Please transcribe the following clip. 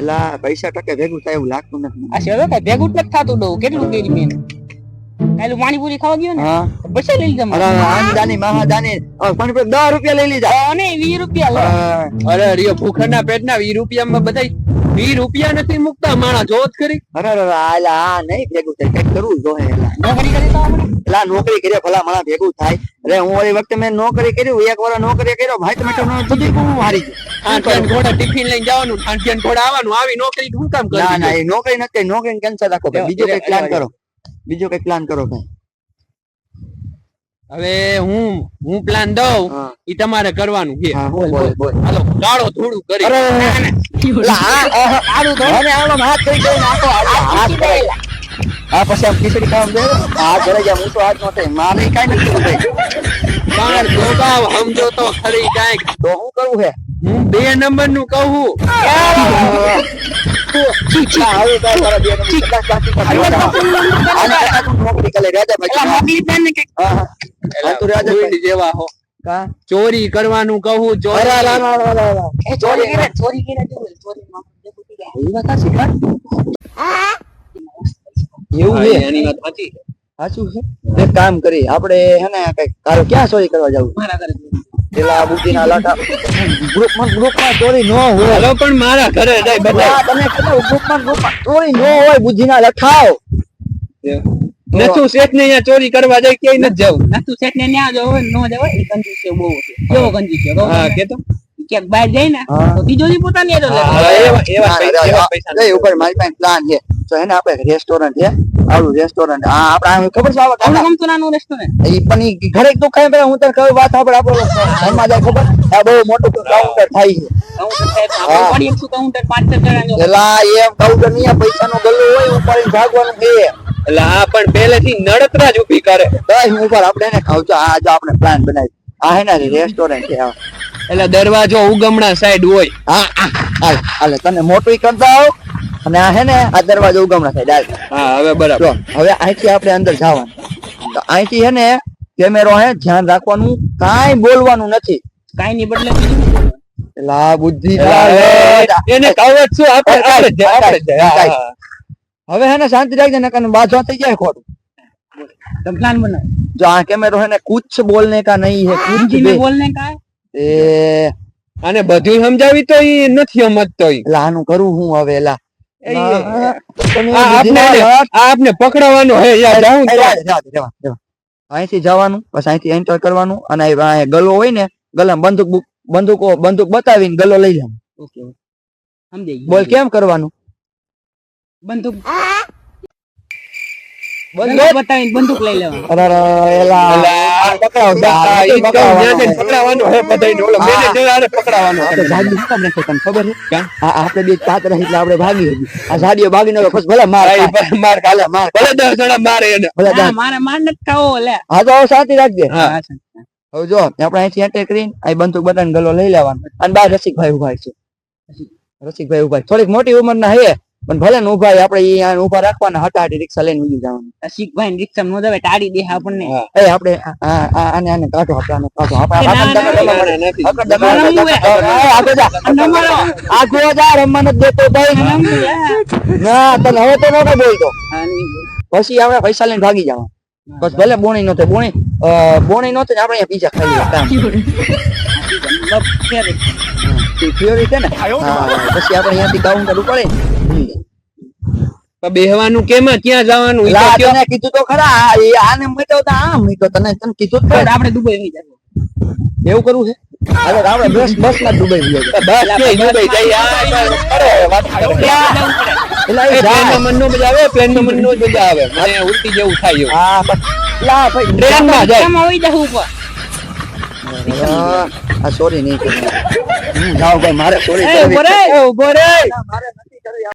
એલા પૈસા ટકે ભેગું થાય એવું લાગતું નથી આ સેવે કઈ ભેગું જ નથી થતું ડો કેટલું કરી મેં કાલે પાણીપુરી ખાવા ગયો ને? પૈસા લઈ લીધા અરે આમદાની મહાદાની. હવે પણ પેલા દસ રૂપિયા લઈ લીધા? અને વીસ રૂપિયા લો. અરે રિયો ભૂખરના પેટના વી રૂપિયામાં બધા વી રૂપિયા નથી મુકતા. માણા જોત કરી અરે અરે આલા આ નહીં ભેગું થાય. કંઈક કરવું જોહે એલા નોકરી કરી તો એલા નોકરી કરીએ ભલા માણા ભેગું થાય. અરે હું ઓલી વખતે મેં નોકરી કર્યું એક વાર નોકરી કર્યો. ભાઈ તમે તો સુધી હું હારી ગયો. ઠાંઠિયાન ઘોડા ટિફિન લઈને જવાનું ઠાંઠિયાન ઘોડા આવવાનું આવી નોકરી શું કામ ના ના એ નોકરી નથી નોકરી કેન્સલ રાખો બીજો કંઈક પ્લાન કરો બીજો કંઈક પ્લાન કરો ભાઈ હવે હું હું પ્લાન દઉં એ ઈ તમારે કરવાનું છે હા બોલ બોલ બોલ હાલો ગાળો થોડું કરી આ-. આ પછી આમ ખીચડી ખાવા દે આ ઘરે જ્યાં હું તો હાથ નો થાય મારે કઈ નથી ભાઈ સમજો તો ખરી કાંઈક તો શું કરવું છે હું બે નંબરનું કહું હો ચોરી કરવાનું કહું ચોરા એ ચોરી કરે ચોરી કરે ચોરી માં એવું છે? એની વાત સાચી સાચું છે? કામ કરી. આપણે હે ને કઈ તારો ક્યાં ચોરી કરવા જવું? મારા ઘરે પેલા બુદ્ધિના લાટા ગ્રુપમાં ગ્રુપમાં ચોરી ન હોય. હાલો પણ મારા ઘરે જાય બધા તમે કીધું ગ્રુપમાં ગ્રુપમાં ચોરી ન હોય બુદ્ધિના લખાવ નથુ શેઠ ને અહીંયા ચોરી કરવા જાય ક્યાંય નથી જવું. નાસ્તુ શેઠ ને ત્યાં જવો નો જવાય એ ગંજી છે બહુ કેવો ગંજી છે હા. કેતો. ક્યાંક બહાર જાય ને તો બીજો પોતાની એવા એવા પૈસા ઉપર મારી પાસે પ્લાન છે. તો એને આપણે રેસ્ટોરન્ટ છે આવડું રેસ્ટોરન્ટ આ આપણે આમ ખબર છે આવા આવડું ગમતું નાનું રેસ્ટોરન્ટ એ પણ ઈ ઘરે તો ખાઈ પેલા હું તને કહું વાત આપણે આપણો ઘરમાં જાય ખબર? આ બહુ મોટું કાઉન્ટર થાય છે. કાઉન્ટર સાહેબ હા. આપણે પડી એકસો કાઉન્ટર પાંચ જણા જો. એલા એમ કાઉન્ટર નહીં આ પૈસાનો ગલ્લો હોય ઉપર ભાગવાનું છે. એટલે આ પણ પહેલેથી નડતરા જ ઊભી કરે. બસ હું ઉપર આપણે એને ખાવ આ જો આપણે પ્લાન બનાવી. આ હે ને રેસ્ટોરન્ટ છે એટલે દરવાજો ઉગમણા સાઈડ હોય. હા હા હાલ હાલ તને મોટું કરતા આવ. અને આ હે ને આ દરવાજો ઉગમણા થાય ડાલ હા હવે બરાબર. હવે અહીંથી આપણે અંદર જવાનું. તો અહીંથી હે ને કેમેરો હે ધ્યાન રાખવાનું કાઈ બોલવાનું નથી. કાઈ નહીં બદલે લા બુદ્ધિ એને કાવત શું આપણે આપણે હવે હે ને શાંતિ રાખજે ને કને બાજો થઈ જાય ખોટું. પ્લાન બનાવ. જો આ કેમેરો હે ને કુછ બોલને કા નહીં બોલને કા? એ અને બધું સમજાવી તો ઈ નથી સમજતો ઈ. લાનું કરું હું હવે લા હોય ને ગલા બંદૂક બંદૂકો બંદૂક બતાવીને ગલો લઈ જવાનું. ઓકે બોલ કેમ કરવાનું? બંદૂક લઈ લેવાનું. આ આ? આ આપણે બે એટલે ભાગી આ સાડીઓ ભાગી નો ખુશ ભલે માર માર. ભલે દસ જણા મારે એને. ભલે મારે માર નથી ખાવો લે હા તો શાંતિ રાખજે હા. હા, છે. હવે જો આપણે અહીંથી એન્ટર કરીને અહીં બંદૂક બટન ગલો લઈ લેવાનો અને બાર રસિકભાઈ ઊભા છે રસિકભાઈ ઊભા. થોડીક મોટી ઉંમરના હે પણ ભલે ને ઊભા આપણે અહીંયા ઊભા રાખવાના હટાટી રિક્ષા લઈને ઉડી જવાનું. શીખ ભાઈ ને રિક્ષા નો દવે ટાળી દે આપણને. એ આપણે આને આને કાઢો આપણે કાઢો. આપણે આગળ જા. રમવાનો. દેતો ભાઈ. ના તને હવે તો નતો બોલતો પછી આપણે પૈસા લઈને ભાગી જવા બસ ભલે બોણી નતો બોણી બોણી નતો ને આપણે અહીંયા પીઝા ખાઈ હા. પછી આપણે અહીંયાથી કાઉન્ટર ઉપર તો બેહવાનું કેમાં? ક્યાં જવાનું? તો. તને કીધું તો ખરા. આને મૂક્યો તો આમ મૂક્યો તને તને કીધું તો આપણે દુબઈ નહીં જવું એવું કરવું છે? અરે આપણે બસ બસમાં દુબઈ ગયા બસ કે દુબઈ જઈ તો વાત કરે. જાય. મન નો મજા આવે પ્લેનમાં મન નો મજા આવે. મને ઉલટી જેવું થાય. હા લા ભાઈ ટ્રેનમાં જાય. એમાં વહી જવું ઉપર. આ સોરી નહીં કરું જાઓ ભાઈ મારે સોરી ઊભો રે. ઊભો રે મારે નથી કરવી.